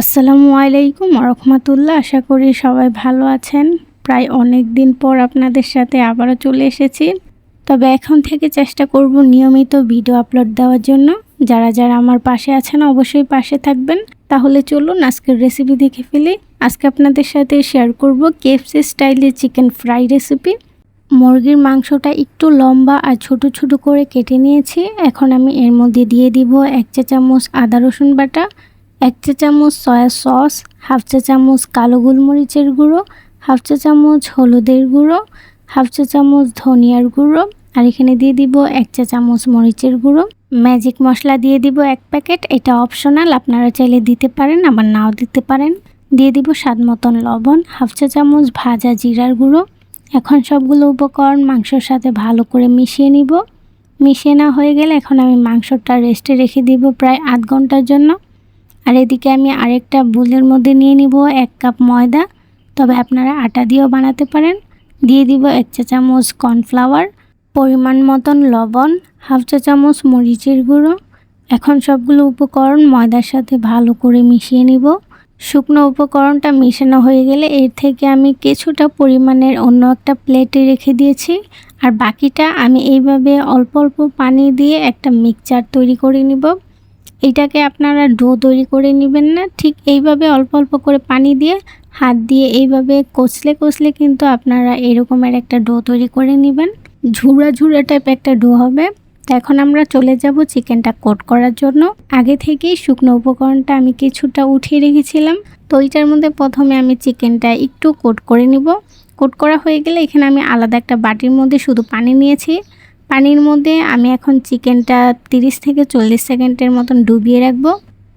আসসালামু আলাইকুম রহমতুল্লাহ। আশা করি সবাই ভালো আছেন। প্রায় অনেক দিন পর আপনাদের সাথে আবারও চলে এসেছি। তবে এখন থেকে চেষ্টা করব নিয়মিত ভিডিও আপলোড দেওয়ার জন্য। যারা যারা আমার পাশে আছেন অবশ্যই পাশে থাকবেন। তাহলে চলুন আজকের রেসিপি দেখে ফেলি। আজকে আপনাদের সাথে শেয়ার করব কেএফসি স্টাইলের চিকেন ফ্রাই রেসিপি মুরগির মাংসটা একটু লম্বা আর ছোট ছোট করে কেটে নিয়েছি। এখন আমি এর মধ্যে দিয়ে দিব এক চা চামচ আদা রসুন বাটা। এক চা চামচ সয়া সস হাফ চা চামচ কালো গোলমরিচের গুঁড়ো হাফ চা চামচ হলুদের গুঁড়ো হাফ চা চামচ ধনিয়ার গুঁড়ো, আর এখানে দিয়ে দিব এক চা চামচ মরিচের গুঁড়ো। ম্যাজিক মশলা দিয়ে দিব এক প্যাকেট এটা অপশনাল আপনারা চাইলে দিতে পারেন, আবার নাও দিতে পারেন। দিয়ে দিব স্বাদ মতন লবণ হাফ চা চামচ ভাজা জিরার গুঁড়ো। এখন সবগুলো উপকরণ মাংসর সাথে ভালো করে মিশিয়ে নিব। মিশিয়ে না হয়ে গেলে এখন আমি মাংসটা রেস্টে রেখে দিব প্রায় আধ ঘণ্টার জন্য। আর এদিকে আমি আরেকটা বুলের মধ্যে নিয়ে নিব এক কাপ ময়দা। তবে আপনারা আটা দিয়েও বানাতে পারেন। দিয়ে দিব এক চা চামচ কর্নফ্লাওয়ার, পরিমাণ মতন লবণ, হাফ চা চামচ মরিচের গুঁড়ো। এখন সবগুলো উপকরণ ময়দার সাথে ভালো করে মিশিয়ে নিব। শুকনো উপকরণটা মেশানো হয়ে গেলে এর থেকে আমি কিছুটা পরিমাণের অন্য একটা প্লেটে রেখে দিয়েছি। আর বাকিটা আমি এইভাবে অল্প অল্প পানি দিয়ে একটা মিক্সচার তৈরি করে নিব। এটাকে আপনারা ডো তৈরি করে নেবেন না। ঠিক এইভাবে অল্প অল্প করে পানি দিয়ে হাত দিয়ে এইভাবে কষলে কষলে কিন্তু আপনারা এরকমের একটা ডো তৈরি করে নেবেন। ঝুড়া ঝুড়া টাইপ একটা ডো হবে। এখন আমরা চলে যাব চিকেনটা কোট করার জন্য। আগে থেকেই শুকনো উপকরণটা আমি কিছুটা উঠিয়ে রেখেছিলাম। তো এইটার মধ্যে প্রথমে আমি চিকেনটা একটু কোট করে নিব। কোট করা হয়ে গেলে এখানে আমি আলাদা একটা বাটির মধ্যে শুধু পানি নিয়েছি। পানির মধ্যে আমি এখন চিকেনটা 30 থেকে চল্লিশ সেকেন্ডের মতন ডুবিয়ে রাখব।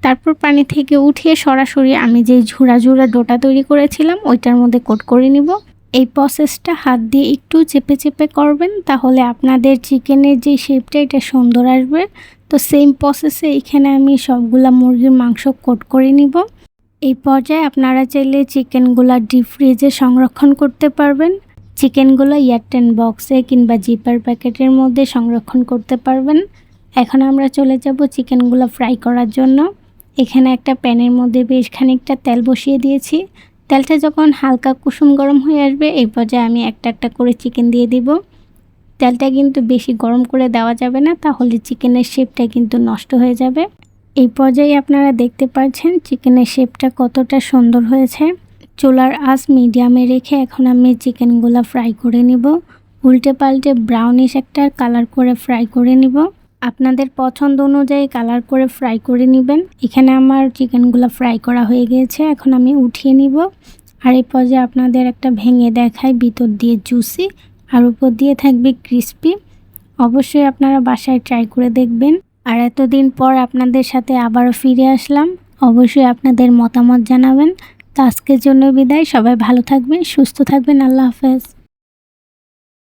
তারপর পানি থেকে উঠিয়ে সরাসরি আমি যেই ঝুড়া ঝুড়া ডোটা তৈরি করেছিলাম, ওইটার মধ্যে কোট করে নিব। এই প্রসেসটা হাত দিয়ে একটু চেপে চেপে করবেন, তাহলে আপনাদের চিকেনের যে শেপটা এটা সুন্দর আসবে। তো সেম প্রসেসে এখানে আমি সবগুলা মুরগির মাংস কোট করে নিব। এই পর্যায়ে আপনারা চাইলে চিকেনগুলা ডিপ ফ্রিজে সংরক্ষণ করতে পারবেন। চিকেনগুলো এয়ারটেন বক্সে কিংবা জিপার প্যাকেটের মধ্যে সংরক্ষণ করতে পারবেন। এখন আমরা চলে যাব চিকেনগুলো ফ্রাই করার জন্য। এখানে একটা প্যানের মধ্যে বেশ খানিকটা তেল বসিয়ে দিয়েছি। তেলটা যখন হালকা কুসুম গরম হয়ে আসবে, এই পর্যায়ে আমি একটা একটা করে চিকেন দিয়ে দিব। তেলটা কিন্তু বেশি গরম করে দেওয়া যাবে না, তাহলে চিকেনের শেপটা কিন্তু নষ্ট হয়ে যাবে। এই পর্যায়ে আপনারা দেখতে পাচ্ছেন চিকেনের শেপটা কতটা সুন্দর হয়েছে। চুলার আঁচ মিডিয়ামে রেখে এখন আমি চিকেনগুলো ফ্রাই করে নিব। উল্টে পাল্টে ব্রাউনিশ একটা কালার করে ফ্রাই করে নিব। আপনাদের পছন্দ অনুযায়ী কালার করে ফ্রাই করে নেবেন। এখানে আমার চিকেনগুলো ফ্রাই করা হয়ে গিয়েছে, এখন আমি উঠিয়ে নিব। আর এই পর্যায়ে আপনাদের একটা ভেঙে দেখায় ভিতর দিয়ে জুসি আর উপর দিয়ে থাকবে ক্রিস্পি অবশ্যই আপনারা বাসায় ট্রাই করে দেখবেন। আর এতদিন পর আপনাদের সাথে আবারও ফিরে আসলাম। অবশ্যই আপনাদের মতামত জানাবেন। তো আজকের জন্য বিদায়। সবাই ভালো থাকবেন সুস্থ থাকবেন। আল্লাহ হাফেজ।